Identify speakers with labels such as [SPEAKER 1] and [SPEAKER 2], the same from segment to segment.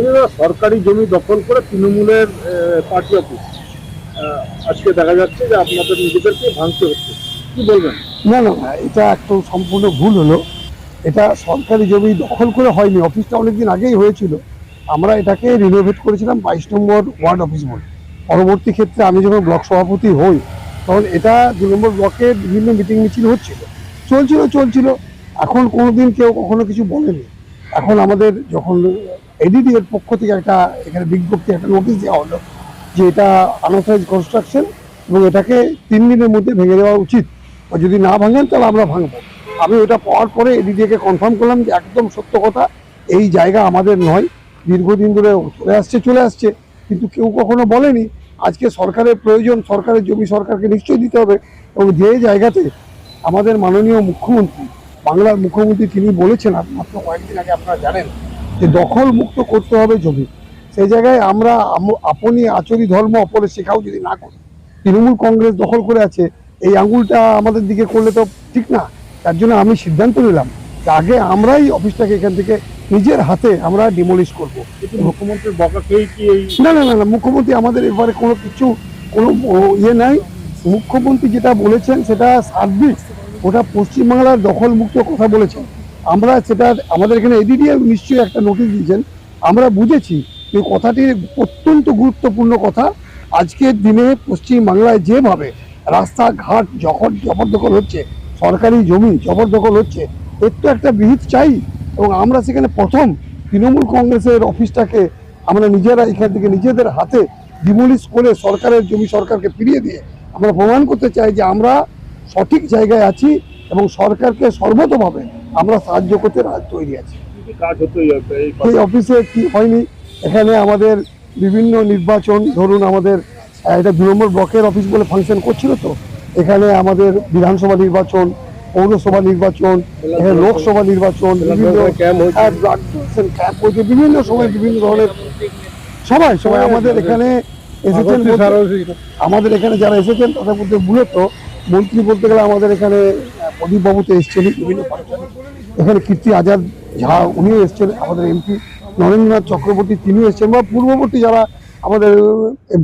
[SPEAKER 1] এই সরকারি জমি দখল করে তৃণমূলের পার্টি অফিস আজকে দেখা যাচ্ছে যে আপনাদের নিজেদেরকে ভাঙতে হচ্ছে। কি বলবেন?
[SPEAKER 2] না না না, এটা একটু সম্পূর্ণ ভুল হলো। এটা সরকারি জমি দখল করে হয়নি, অফিসটা অনেকদিন আগেই হয়েছিল। আমরা এটাকে রিনোভেট করেছিলাম বাইশ নম্বর ওয়ার্ড অফিস বলে। পরবর্তী ক্ষেত্রে আমি যখন ব্লক সভাপতি হই, তখন এটা দু নম্বর ব্লকে বিভিন্ন মিটিং মিছিল হচ্ছিল। চলছিল চলছিল। এখন কোনোদিন কেউ কখনো কিছু বলেনি। এখন আমাদের যখন এডিডি এর পক্ষ থেকে একটা এখানে বিজ্ঞপ্তি, একটা নোটিশ দেওয়া হলো যে এটা আনঅথরাইজ কনস্ট্রাকশন এবং এটাকে তিন দিনের মধ্যে ভেঙে দেওয়া উচিত। যদি না ভাঙেন, তাহলে আমরা ভাঙবো। আমি ওটা পাওয়ার পরে এডিডিকে কনফার্ম করলাম যে একদম সত্য কথা, এই জায়গা আমাদের নয়। দীর্ঘদিন ধরে চলে আসছে চলে আসছে। কিন্তু কেউ কখনো বলেনি, আজকে সরকারের প্রয়োজন, সরকারের জমি সরকারকে নিশ্চয়ই দিতে হবে। এবং যে জায়গাতে আমাদের মাননীয় মুখ্যমন্ত্রী, বাংলার মুখ্যমন্ত্রী তিনি বলেছেন মাত্র কয়েকদিন আগে আপনারা জানেন যে দখল মুক্ত করতে হবে জমি। সেই জায়গায় আমরা আপনি আচরি ধর্ম অপরে শেখাও যদি না করি তৃণমূল কংগ্রেস দখল করে আছে এই আঙুলটা আমাদের দিকে করলে তো ঠিক না। তার জন্য আমি সিদ্ধান্ত নিলাম আগে আমরাই অফিসটাকে এখান থেকে নিজের হাতে আমরা ডিমোলিশ করব।
[SPEAKER 1] মুখ্যমন্ত্রীর কি
[SPEAKER 2] না না না মুখ্যমন্ত্রী আমাদের এবারে কোনো কিছু কোনো ইয়ে নাই। মুখ্যমন্ত্রী যেটা বলেছেন সেটা সার্বিক। ওটা পশ্চিমবাংলার দখলমুক্ত কথা বলেছেন। আমরা সেটা, আমাদের এখানে এডিডিএ নিশ্চয়ই একটা নোটিশ দিয়েছেন। আমরা বুঝেছি যে কথাটি অত্যন্ত গুরুত্বপূর্ণ কথা। আজকের দিনে পশ্চিমবাংলায় যেভাবে রাস্তাঘাট যখন জবরদখল হচ্ছে, সরকারি জমি জবরদখল হচ্ছে, এর তো একটা বিহিত চাই। এবং আমরা সেখানে প্রথম তৃণমূল কংগ্রেসের অফিসটাকে আমরা নিজেরা এখান থেকে নিজেদের হাতে ডিমোলিশ করে সরকারের জমি সরকারকে ফিরিয়ে দিয়ে আমরা প্রমাণ করতে চাই যে আমরা সঠিক জায়গায় আছি এবং সরকারকে সর্বতভাবে আমরা সাহায্য করতে তৈরি আছি।
[SPEAKER 1] এই
[SPEAKER 2] অফিসে? কি হয়নি? এখানে আমাদের বিভিন্ন নির্বাচন ধরুন আমাদের এটা দু নম্বর ব্লকের অফিস বলে ফাংশন করছিল তো এখানে আমাদের বিধানসভা নির্বাচন পৌরসভা নির্বাচন এখানে লোকসভা নির্বাচন বিভিন্ন
[SPEAKER 1] ক্যাম্প
[SPEAKER 2] হয়েছে। বিভিন্ন সময় বিভিন্ন ধরনের সবাই সবাই আমাদের এখানে এসেছেন বলতে- আমাদের এখানে যারা এসেছেন তাদের মধ্যে মূলত মন্ত্রী বলতে গেলে আমাদের এখানে আহ, প্রদীপ তো এসছেন বিভিন্ন ফাংশনে এখানে কীর্তি আজাদ ঝা উনিও এসছেন আমাদের এমপি নরেন্দ্রনাথ চক্রবর্তী তিনিও এসছেন বা পূর্ববর্তী যারা আমাদের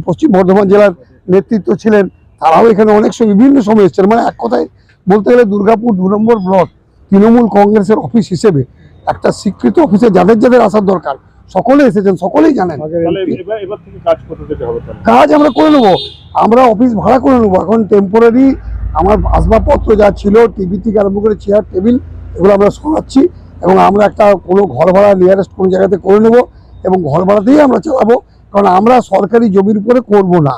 [SPEAKER 2] পশ্চিম বর্ধমান জেলার নেতৃত্ব ছিলেন তারাও এখানে অনেক সময় বিভিন্ন সময় এসছেন। মানে এক কথায় বলতে গেলে দুর্গাপুর দু নম্বর ব্লক তৃণমূল কংগ্রেসের অফিস হিসেবে একটা স্বীকৃত অফিসে যাদের যাদের আসার দরকার সকলে এসেছেন সকলেই জানেন।
[SPEAKER 1] কাজ
[SPEAKER 2] আমরা করে নেব। আমরা অফিস ভাড়া করে নেব। এখন টেম্পোরারি আমার আসবাবপত্র যা ছিল টিভি থেকে আরম্ভ করে চেয়ার টেবিল এগুলো আমরা শোনাচ্ছি এবং আমরা একটা কোনো ঘর ভাড়া নিয়ারেস্ট কোনো জায়গাতে করে নেব এবং ঘর ভাড়াতেই আমরা চালাবো। কারণ আমরা সরকারি জমির উপরে করব না।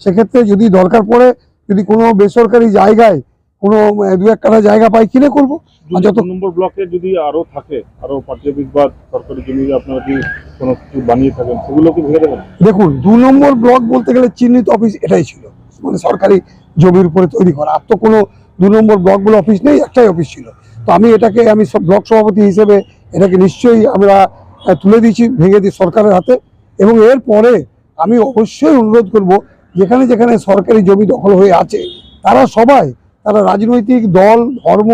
[SPEAKER 2] সেক্ষেত্রে যদি দরকার পড়ে যদি কোনো বেসরকারি জায়গায় কোনো দু এক কাঠা জায়গা পাই কিনে করব? যত
[SPEAKER 1] নম্বর ব্লকে যদি আরও থাকে আরও পার্টি অফিস বা সরকারি জমি আপনারা যদি কোনো কিছু বানিয়ে থাকেন সেগুলো কি ভেঙে দেবেন?
[SPEAKER 2] দেখুন দু নম্বর ব্লক বলতে গেলে চিহ্নিত অফিস এটাই ছিল। মানে সরকারি জমির উপরে তৈরি করা। আর তো কোনো দু নম্বর ব্লক বলে অফিস নেই একটাই অফিস ছিল। তো আমি এটাকে আমি সব ব্লক সভাপতি হিসেবে এটাকে নিশ্চয়ই আমরা তুলে দিয়েছি ভেঙে দিই সরকারের হাতে। এবং এর পরে আমি অবশ্যই অনুরোধ করব যেখানে যেখানে সরকারি জমি দখল হয়ে আছে তারা সবাই তারা রাজনৈতিক দল ধর্ম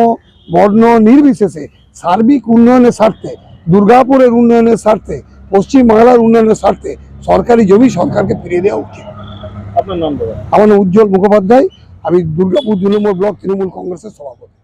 [SPEAKER 2] বর্ণ নির্বিশেষে সার্বিক উন্নয়নের স্বার্থে দুর্গাপুরের উন্নয়নের স্বার্থে পশ্চিম বাংলার উন্নয়নের স্বার্থে সরকারি জমি সরকারকে ফিরিয়ে দেওয়া উচিত।
[SPEAKER 1] আপনার নাম
[SPEAKER 2] আমার নাম উজ্জ্বল মুখোপাধ্যায় আমি দুর্গাপুর দু নম্বর ব্লক তৃণমূল কংগ্রেসের সভাপতি।